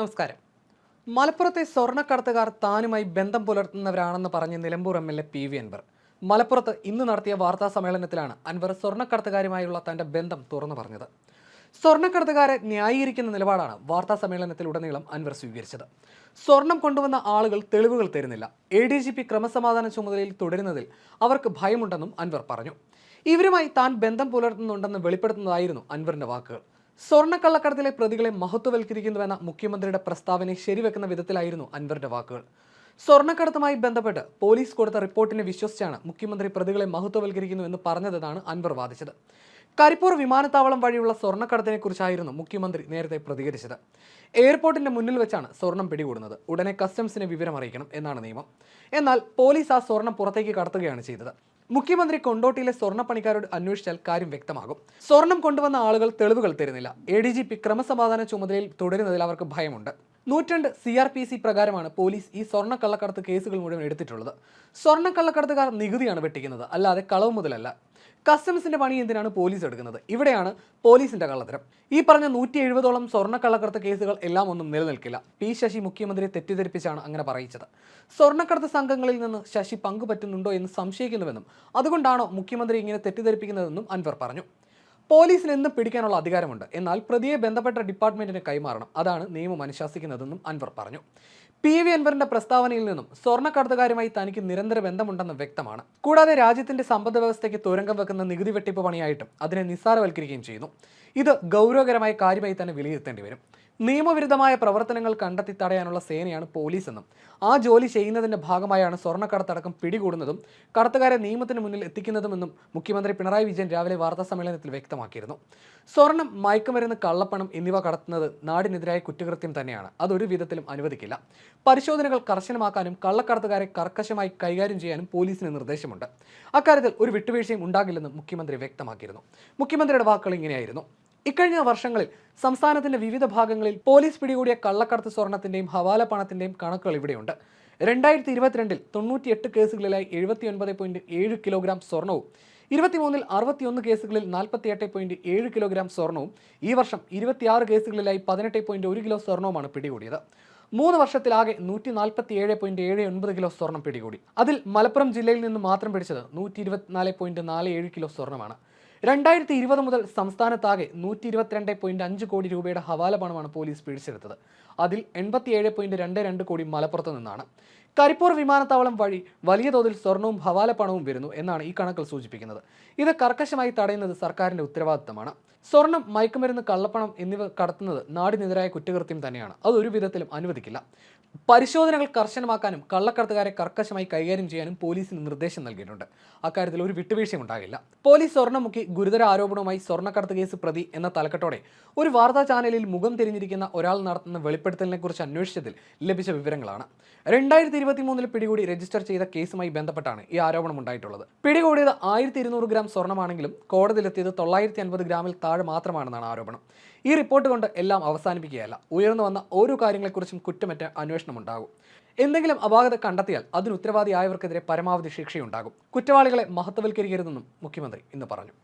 നമസ്കാരം. മലപ്പുറത്തെ സ്വർണക്കടത്തുകാർ താനുമായി ബന്ധം പുലർത്തുന്നവരാണെന്ന് പറഞ്ഞ് Nilambur M L A P V Anvar. മലപ്പുറത്ത് ഇന്ന് നടത്തിയ വാർത്താ സമ്മേളനത്തിലാണ് അൻവർ സ്വർണക്കടത്തുകാരുമായുള്ള തന്റെ ബന്ധം തുറന്നു പറഞ്ഞത്. സ്വർണക്കടത്തുകാരെ ന്യായീകരിക്കുന്ന നിലപാടാണ് വാർത്താ സമ്മേളനത്തിലുടനീളം അൻവർ സ്വീകരിച്ചത്. സ്വർണം കൊണ്ടുവന്ന ആളുകൾ തെളിവുകൾ തരുന്നില്ല. എ ഡി ജി പി ക്രമസമാധാന ചുമതലയിൽ തുടരുന്നതിൽ അവർക്ക് ഭയമുണ്ടെന്നും അൻവർ പറഞ്ഞു. ഇവരുമായി താൻ ബന്ധം പുലർത്തുന്നുണ്ടെന്ന് വെളിപ്പെടുത്തുന്നതായിരുന്നു അൻവറിന്റെ വാക്കുകൾ. സ്വർണക്കള്ളക്കടത്തിലെ പ്രതികളെ മഹത്വവൽക്കരിക്കുന്നുവെന്ന മുഖ്യമന്ത്രിയുടെ പ്രസ്താവനയെ ശരിവെക്കുന്ന വിധത്തിലായിരുന്നു അൻവറിന്റെ വാക്കുകൾ. സ്വർണക്കടത്തുമായി ബന്ധപ്പെട്ട് പോലീസ് കൊടുത്ത റിപ്പോർട്ടിനെ വിശ്വസിച്ചാണ് മുഖ്യമന്ത്രി പ്രതികളെ മഹത്വവൽക്കരിക്കുന്നുവെന്ന് പറഞ്ഞതെന്നാണ് അൻവർ വാദിച്ചത്. കരിപ്പൂർ വിമാനത്താവളം വഴിയുള്ള സ്വർണക്കടത്തിനെ കുറിച്ചായിരുന്നു മുഖ്യമന്ത്രി നേരത്തെ പ്രതികരിച്ചത്. എയർപോർട്ടിന്റെ മുന്നിൽ വെച്ചാണ് സ്വർണം പിടികൂടുന്നത്. ഉടനെ കസ്റ്റംസിനെ വിവരം അറിയിക്കണം എന്നാണ് നിയമം. എന്നാൽ പോലീസ് ആ സ്വർണം പുറത്തേക്ക് കടത്തുകയാണ് ചെയ്തത്. മുഖ്യമന്ത്രി കൊണ്ടോട്ടിയിലെ സ്വർണപ്പണിക്കാരോട് അന്വേഷിച്ചാൽ കാര്യം വ്യക്തമാകും. സ്വർണം കൊണ്ടുവന്ന ആളുകൾ തെളിവുകൾ തരുന്നില്ല. എ ഡി ജി പി ക്രമസമാധാന ചുമതലയിൽ തുടരുന്നതിൽ അവർക്ക് ഭയമുണ്ട്. നൂറ്റണ്ട് സി ആർ പി സി പ്രകാരമാണ് പോലീസ് ഈ സ്വർണ കള്ളക്കടത്ത് കേസുകൾ മുഴുവൻ എടുത്തിട്ടുള്ളത്. സ്വർണ കള്ളക്കടത്തുകാർ നികുതിയാണ് വെട്ടിക്കുന്നത്. അല്ലാതെ കളവ് മുതലല്ല. കസ്റ്റംസിന്റെ പണി എന്തിനാണ് പോലീസ് എടുക്കുന്നത്? ഇവിടെയാണ് പോലീസിന്റെ കള്ളത്തരം. ഈ പറഞ്ഞ നൂറ്റി എഴുപതോളം സ്വർണ കള്ളക്കടത്ത് കേസുകൾ എല്ലാം ഒന്നും നിലനിൽക്കില്ല. പി ശശി മുഖ്യമന്ത്രിയെ തെറ്റിദ്ധരിപ്പിച്ചാണ് അങ്ങനെ പറയിച്ചത്. സ്വർണക്കടത്ത് സംഘങ്ങളിൽ നിന്ന് ശശി പങ്കുപറ്റുന്നുണ്ടോ എന്ന് സംശയിക്കുന്നുവെന്നും അതുകൊണ്ടാണോ മുഖ്യമന്ത്രി ഇങ്ങനെ തെറ്റിദ്ധരിപ്പിക്കുന്നതെന്നും അൻവർ പറഞ്ഞു. പോലീസിന് എന്നും പിടിക്കാനുള്ള അധികാരമുണ്ട്. എന്നാൽ പ്രതിയെ ബന്ധപ്പെട്ട ഡിപ്പാർട്ട്മെന്റിന് കൈമാറണം. അതാണ് നിയമം അനുശാസിക്കുന്നതെന്നും അൻവർ പറഞ്ഞു. പി വി അൻവറിന്റെ പ്രസ്താവനയിൽ നിന്നും സ്വർണക്കടത്തുകാരുമായി തനിക്ക് നിരന്തര ബന്ധമുണ്ടെന്ന് വ്യക്തമാണ്. കൂടാതെ രാജ്യത്തിന്റെ സമ്പദ് വ്യവസ്ഥയ്ക്ക് തുരങ്കം വെക്കുന്ന നികുതി വെട്ടിപ്പ് പണിയായിട്ടും അതിനെ നിസ്സാരവൽക്കരിക്കുകയും ചെയ്യുന്നു. ഇത് ഗൗരവകരമായ കാര്യമായി തന്നെ വിലയിരുത്തേണ്ടി വരും. നിയമവിരുദ്ധമായ പ്രവർത്തനങ്ങൾ കണ്ടെത്തി തടയാനുള്ള സേനയാണ് പോലീസ് എന്നും ആ ജോലി ചെയ്യുന്നതിന്റെ ഭാഗമായാണ് സ്വർണക്കടത്തടക്കം പിടികൂടുന്നതും കടത്തുകാരെ നിയമത്തിന് മുന്നിൽ എത്തിക്കുന്നതുമെന്നും മുഖ്യമന്ത്രി പിണറായി വിജയൻ രാവിലെ വാർത്താ സമ്മേളനത്തിൽ വ്യക്തമാക്കിയിരുന്നു. സ്വർണം മയക്കുമരുന്ന് കള്ളപ്പണം എന്നിവ കടത്തുന്നത് നാടിനെതിരായ കുറ്റകൃത്യം തന്നെയാണ്. അതൊരു വിധത്തിലും അനുവദിക്കില്ല. പരിശോധനകൾ കർശനമാക്കാനും കള്ളക്കടത്തുകാരെ കർക്കശമായി കൈകാര്യം ചെയ്യാനും പോലീസിന് നിർദ്ദേശമുണ്ട്. അക്കാര്യത്തിൽ ഒരു വിട്ടുവീഴ്ചയും ഉണ്ടാകില്ലെന്നും മുഖ്യമന്ത്രി വ്യക്തമാക്കിയിരുന്നു. മുഖ്യമന്ത്രിയുടെ വാക്കുകൾ ഇങ്ങനെയായിരുന്നു. ഇക്കഴിഞ്ഞ വർഷങ്ങളിൽ സംസ്ഥാനത്തിന്റെ വിവിധ ഭാഗങ്ങളിൽ പോലീസ് പിടികൂടിയ കള്ളക്കടത്ത് സ്വർണത്തിന്റെയും ഹവാല പണത്തിന്റെയും കണക്കുകൾ ഇവിടെയുണ്ട്. രണ്ടായിരത്തി ഇരുപത്തിരണ്ടിൽ തൊണ്ണൂറ്റിയെട്ട് കേസുകളിലായി എഴുപത്തി ഒൻപത് പോയിന്റ് ഏഴ് കിലോഗ്രാം സ്വർണവും ഇരുപത്തിമൂന്നിൽ അറുപത്തിയൊന്ന് കേസുകളിൽ നാൽപ്പത്തിയെട്ട് പോയിന്റ് ഏഴ് കിലോഗ്രാം സ്വർണവും ഈ വർഷം ഇരുപത്തിയാറ് കേസുകളിലായി പതിനെട്ട് പോയിന്റ് ഒരു കിലോ സ്വർണവുമാണ് പിടികൂടിയത്. മൂന്ന് വർഷത്തിലാകെ നൂറ്റി നാൽപ്പത്തി ഏഴ് പോയിന്റ് ഏഴ് ഒൻപത് കിലോ സ്വർണം പിടികൂടി. അതിൽ മലപ്പുറം ജില്ലയിൽ നിന്ന് മാത്രം പിടിച്ചത് നൂറ്റി ഇരുപത്തിനാല് പോയിന്റ് നാല് ഏഴ് കിലോ സ്വർണമാണ്. രണ്ടായിരത്തി ഇരുപത് മുതൽ സംസ്ഥാനത്താകെ നൂറ്റി ഇരുപത്തിരണ്ട് പോയിന്റ് അഞ്ച് കോടി രൂപയുടെ ഹവാല പണമാണ് പോലീസ് പിടിച്ചെടുത്തത്. അതിൽ എൺപത്തിയേഴ് പോയിന്റ് രണ്ട് രണ്ട് കോടി മലപ്പുറത്ത് നിന്നാണ്. കരിപ്പൂർ വിമാനത്താവളം വഴി വലിയ തോതിൽ സ്വർണവും ഹവാല പണവും വരുന്നു എന്നാണ് ഈ കണക്കുകൾ സൂചിപ്പിക്കുന്നത്. ഇത് കർക്കശമായി തടയുന്നത് സർക്കാരിന്റെ ഉത്തരവാദിത്തമാണ്. സ്വർണം മയക്കുമരുന്ന് കള്ളപ്പണം എന്നിവ കടത്തുന്നത് നാടിനെതിരായ കുറ്റകൃത്യം തന്നെയാണ്. അത് ഒരു വിധത്തിലും അനുവദിക്കില്ല. പരിശോധനകൾ കർശനമാക്കാനും കള്ളക്കടത്തുകാരെ കർക്കശമായി കൈകാര്യം ചെയ്യാനും പോലീസിന് നിർദ്ദേശം നൽകിയിട്ടുണ്ട്. അക്കാര്യത്തിൽ ഒരു വിട്ടുവീഴ്ചയും ഉണ്ടാകില്ല. പോലീസ് സ്വർണമുക്കി ഗുരുതര ആരോപണവുമായി സ്വർണക്കടത്ത് കേസ് പ്രതി എന്ന തലക്കെട്ടോടെ ഒരു വാർത്താ ചാനലിൽ മുഖം തിരിഞ്ഞിരിക്കുന്ന ഒരാൾ നടത്തുന്ന വെളിപ്പെടുത്തലിനെക്കുറിച്ച് അന്വേഷിച്ചതിൽ ലഭിച്ച വിവരങ്ങളാണ്. രണ്ടായിരത്തി ഇരുപത്തി മൂന്നിൽ പിടികൂടി രജിസ്റ്റർ ചെയ്ത കേസുമായി ബന്ധപ്പെട്ടാണ് ഈ ആരോപണം ഉണ്ടായിട്ടുള്ളത്. പിടികൂടിയത് ആയിരത്തി ഇരുന്നൂറ് ഗ്രാം സ്വർണമാണെങ്കിലും കോടതിയിലെത്തിയത് തൊള്ളായിരത്തി അൻപത് ഗ്രാമിൽ താഴെ മാത്രമാണെന്നാണ് ആരോപണം. ഈ റിപ്പോർട്ട് കൊണ്ട് എല്ലാം അവസാനിപ്പിക്കുകയല്ല. ഉയർന്നു വന്ന ഓരോ കാര്യങ്ങളെക്കുറിച്ചും കുറ്റമറ്റ അന്വേഷണം ഉണ്ടാകും. എന്തെങ്കിലും അപാകത കണ്ടെത്തിയാൽ അതിന് ഉത്തരവാദിയായവർക്കെതിരെ പരമാവധി ശിക്ഷയുണ്ടാകും. കുറ്റവാളികളെ മഹത്വവൽക്കരിക്കരുതെന്നും മുഖ്യമന്ത്രി ഇന്ന് പറഞ്ഞു.